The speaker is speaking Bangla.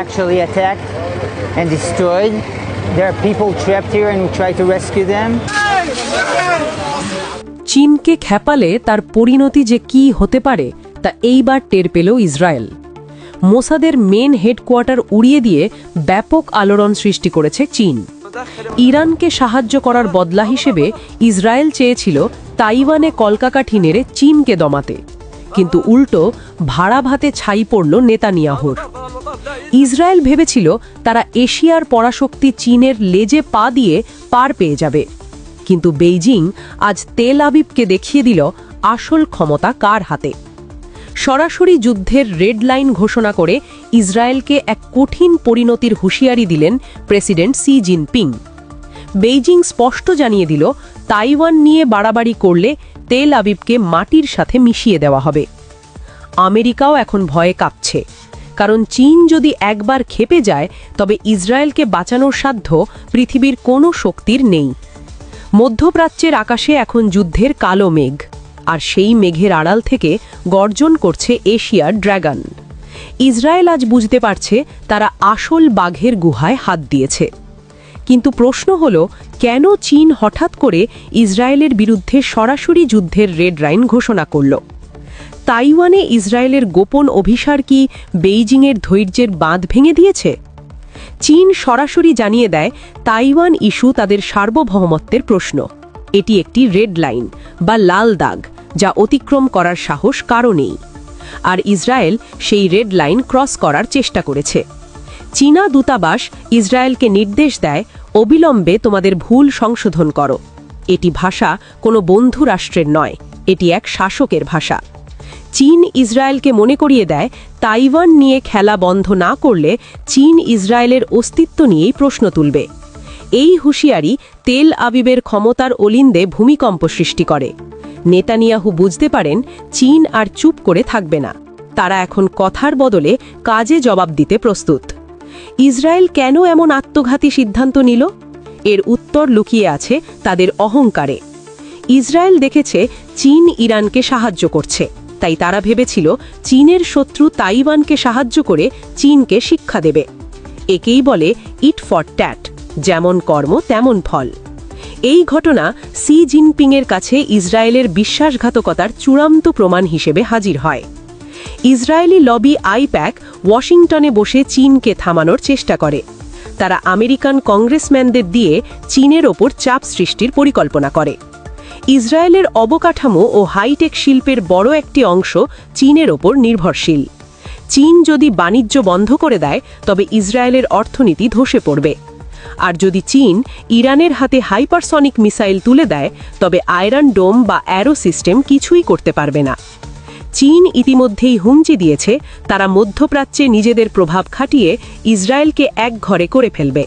actually attacked and destroyed. There are people trapped here and we try to rescue them. চীনকে খেপালে তার পরিণতি যে কি হতে পারে, তা এইবার টের পেল ইসরায়েল মোসাদের মেন হেডকোয়ার্টার উড়িয়ে দিয়ে ব্যাপক আলোড়ন সৃষ্টি করেছে চীন ইরানকে সাহায্য করার বদলা হিসেবে ইসরায়েল চেয়েছিল তাইওয়ানে কলকাকাঠি নেড়ে চীনকে দমাতে কিন্তু উল্টো ভাড়া ভাতে ছাই পড়ল নেতানিয়াহুর ইসরায়েল ভেবেছিল তারা এশিয়ার পরাশক্তি চীনের লেজে পা দিয়ে পার পেয়ে যাবে। কিন্তু বেইজিং আজ তেল আবিবকে দেখিয়ে দিল আসল ক্ষমতা কার হাতে। সরাসরি যুদ্ধের রেড লাইন ঘোষণা করে ইসরায়েলকে এক কঠিন পরিণতির হুঁশিয়ারি দিলেন প্রেসিডেন্ট সি জিনপিং। বেইজিং স্পষ্ট জানিয়ে দিল, তাইওয়ান নিয়ে বাড়াবাড়ি করলে তেল আবিবকে মাটির সাথে মিশিয়ে দেওয়া হবে। আমেরিকাও এখন ভয়ে কাঁপছে। কারণ চীন যদি একবার খেপে যায়, তবে ইসরায়েলকে বাঁচানোর সাধ্য পৃথিবীর কোনো শক্তির নেই। মধ্যপ্রাচ্যের আকাশে এখন যুদ্ধের কালো মেঘ, আর সেই মেঘের আড়াল থেকে গর্জন করছে এশিয়ার ড্র্যাগন ইসরায়েল আজ বুঝতে পারছে তারা আসল বাঘের গুহায় হাত দিয়েছে। কিন্তু প্রশ্ন হল, কেন চীন হঠাৎ করে ইসরায়েলের বিরুদ্ধে সরাসরি যুদ্ধের রেড লাইন ঘোষণা করল? তাইওয়ানে ইসরায়েলের গোপন অভিসার কি বেইজিংয়ের ধৈর্যের বাঁধ ভেঙে দিয়েছে? চীন সরাসরি জানিয়ে দেয়, তাইওয়ান ইস্যু তাদের সার্বভৌমত্বের প্রশ্ন। এটি একটি রেড লাইন বা লাল দাগ, যা অতিক্রম করার সাহস কারও নেই আর ইসরায়েল সেই রেড লাইন ক্রস করার চেষ্টা করেছে। চীনা দূতাবাস ইসরায়েলকে নির্দেশ দেয়, অবিলম্বে তোমাদের ভুল সংশোধন করো। এটি ভাষা কোনো বন্ধু রাষ্ট্রের নয়, এটি এক শাসকের ভাষা। চীন ইসরায়েলকে মনে করিয়ে দেয়, তাইওয়ান নিয়ে খেলা বন্ধ না করলে চীন ইসরায়েলের অস্তিত্ব নিয়েই প্রশ্ন তুলবে। এই হুঁশিয়ারি তেল আবিবের ক্ষমতার অলিন্দে ভূমিকম্প সৃষ্টি করে। নেতানিয়াহু বুঝতে পারেন, চীন আর চুপ করে থাকবে না। তারা এখন কথার বদলে কাজে জবাব দিতে প্রস্তুত। ইসরায়েল কেন এমন আত্মঘাতী সিদ্ধান্ত নিল? এর উত্তর লুকিয়ে আছে তাদের অহংকারে। ইসরায়েল দেখেছে চীন ইরানকে সাহায্য করছে। তাই তারা ভেবেছিল চীনের শত্রু তাইওয়ানকে সাহায্য করে চীনকে শিক্ষা দেবে। একেই বলে ইট ফর ট্যাট যেমন কর্ম, তেমন ফল। এই ঘটনা সি জিনপিংয়ের কাছে ইসরায়েলের বিশ্বাসঘাতকতার চূড়ান্ত প্রমাণ হিসেবে হাজির হয়। ইসরায়েলি লবি আইপ্যাক ওয়াশিংটনে বসে চীনকে থামানোর চেষ্টা করে। তারা আমেরিকান কংগ্রেসম্যানদের দিয়ে চীনের ওপর চাপ সৃষ্টির পরিকল্পনা করে। ইসরায়েলের অবকাঠামো ও হাইটেক শিল্পের বড় একটি অংশ চীনের ওপর নির্ভরশীল। চীন যদি বাণিজ্য বন্ধ করে দেয়, তবে ইসরায়েলের অর্থনীতি ধসে পড়বে। আর যদি চীন ইরানের হাতে হাইপারসনিক মিসাইল তুলে দেয়, তবে আয়রন ডোম বা অ্যারো সিস্টেম কিছুই করতে পারবে না। চীন ইতিমধ্যেই হুমকি দিয়েছে, তারা মধ্যপ্রাচ্যে নিজেদের প্রভাব খাটিয়ে ইসরায়েলকে এক ঘরে করে ফেলবে।